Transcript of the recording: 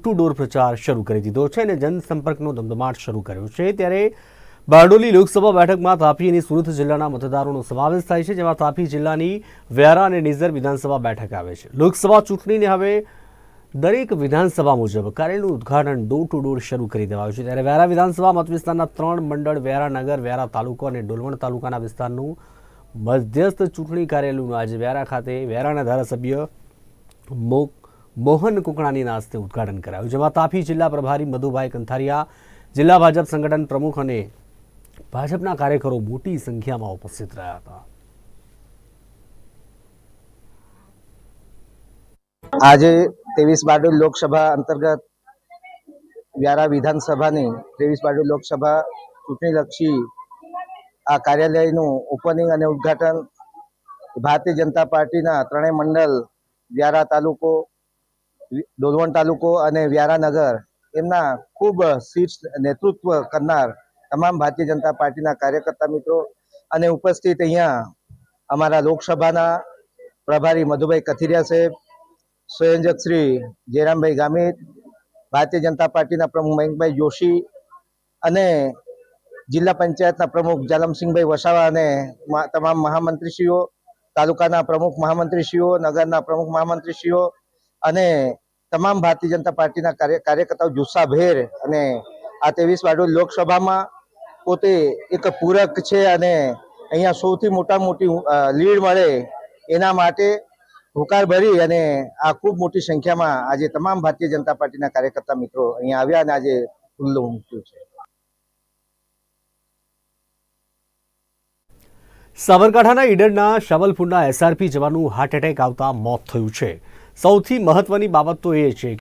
To door પ્રચાર શરૂ કરી દીધો છે અને જનસંપર્કનો ધમધમાટ શરૂ કર્યો છે. ત્યારે બારડોલી લોકસભા બેઠકમાં તાપી અને સુરત જિલ્લાના મતદારોનો સમાવેશ થાય છે, જેમાં તાપી જિલ્લાની વ્યારા અને નિઝર વિધાનસભા બેઠક આવે છે. લોકસભા ચૂંટણીને હવે દરેક વિધાનસભા મુજબ કાર્યનું ઉદઘાટન ડોર ટુ ડોર શરૂ કરી દેવાયું છે. ત્યારે વ્યારા વિધાનસભા મત વિસ્તારના ત્રણ મંડળ વ્યારાનગર વ્યારા તાલુકો અને ડોલવણ તાલુકાના વિસ્તારનું મધ્યસ્થ ચૂંટણી કાર્યાલયનું આજે વ્યારા ખાતે, વ્યારાના ધારાસભ્ય મો મોહન કુકણાનીના હસ્તે ઉદઘાટન કરાયું. જેમાં તાપી જિલ્લા પ્રભારી મધુભાઈ કંથારિયા, જિલ્લા ભાજપ સંગઠન પ્રમુખ અને ભાજપના કાર્યકરો મોટી સંખ્યામાં ઉપસ્થિત રહ્યા હતા. આજે ત્રેવીસ બારડોલ લોકસભા અંતર્ગત વ્યારા વિધાનસભાની ત્રેવીસ બારડોલ લોકસભા ચૂંટણીલક્ષી આ કાર્યાલયનું ઓપનિંગ અને ઉદ્ઘાટન ભારતીય જનતા પાર્ટીના ત્રણેય મંડળ, વ્યારા તાલુકો ડોલવણ તાલુકો અને વ્યારાનગર એમના ખૂબ શીર્ષ નેતૃત્વ કરનાર તમામ ભારતીય જનતા પાર્ટીના કાર્યકર્તા મિત્રો અને ઉપસ્થિત અહીંયા અમારા લોકસભાના પ્રભારી મધુભાઈ કથિરિયા સાહેબ, સંયોજક શ્રી જયરામભાઈ ગામિત, ભારતીય જનતા પાર્ટીના પ્રમુખ મયંકભાઈ જોશી અને જિલ્લા પંચાયતના પ્રમુખ જાલમસિંહભાઈ વસાવા અને તમામ મહામંત્રીશ્રીઓ, તાલુકાના પ્રમુખ મહામંત્રીશ્રીઓ, નગરના પ્રમુખ મહામંત્રીશ્રીઓ અને તમામ ભારતીય જનતા પાર્ટીના કાર્ય, કાર્યકર્તાઓ જુસ્સાભેર અને આ ત્રેવીસ બારડોલી લોકસભામાં પોતે એક પૂરક છે અને અહીંયા સૌથી મોટા મોટી લીડ મળે એના માટે હુકાર ભરી અને આ ખૂબ મોટી સંખ્યામાં આજે તમામ ભારતીય જનતા પાર્ટીના કાર્યકર્તા મિત્રો અહીંયા આવ્યા અને આજે ખુલ્લો મૂક્યું છે. સાબરકાંઠાના ઈડરના શાવલપુરના એસઆરપી જવાનું હાર્ટ એટેક આવતા મોત થયું છે. સૌથી મહત્વની બાબત તો એ છે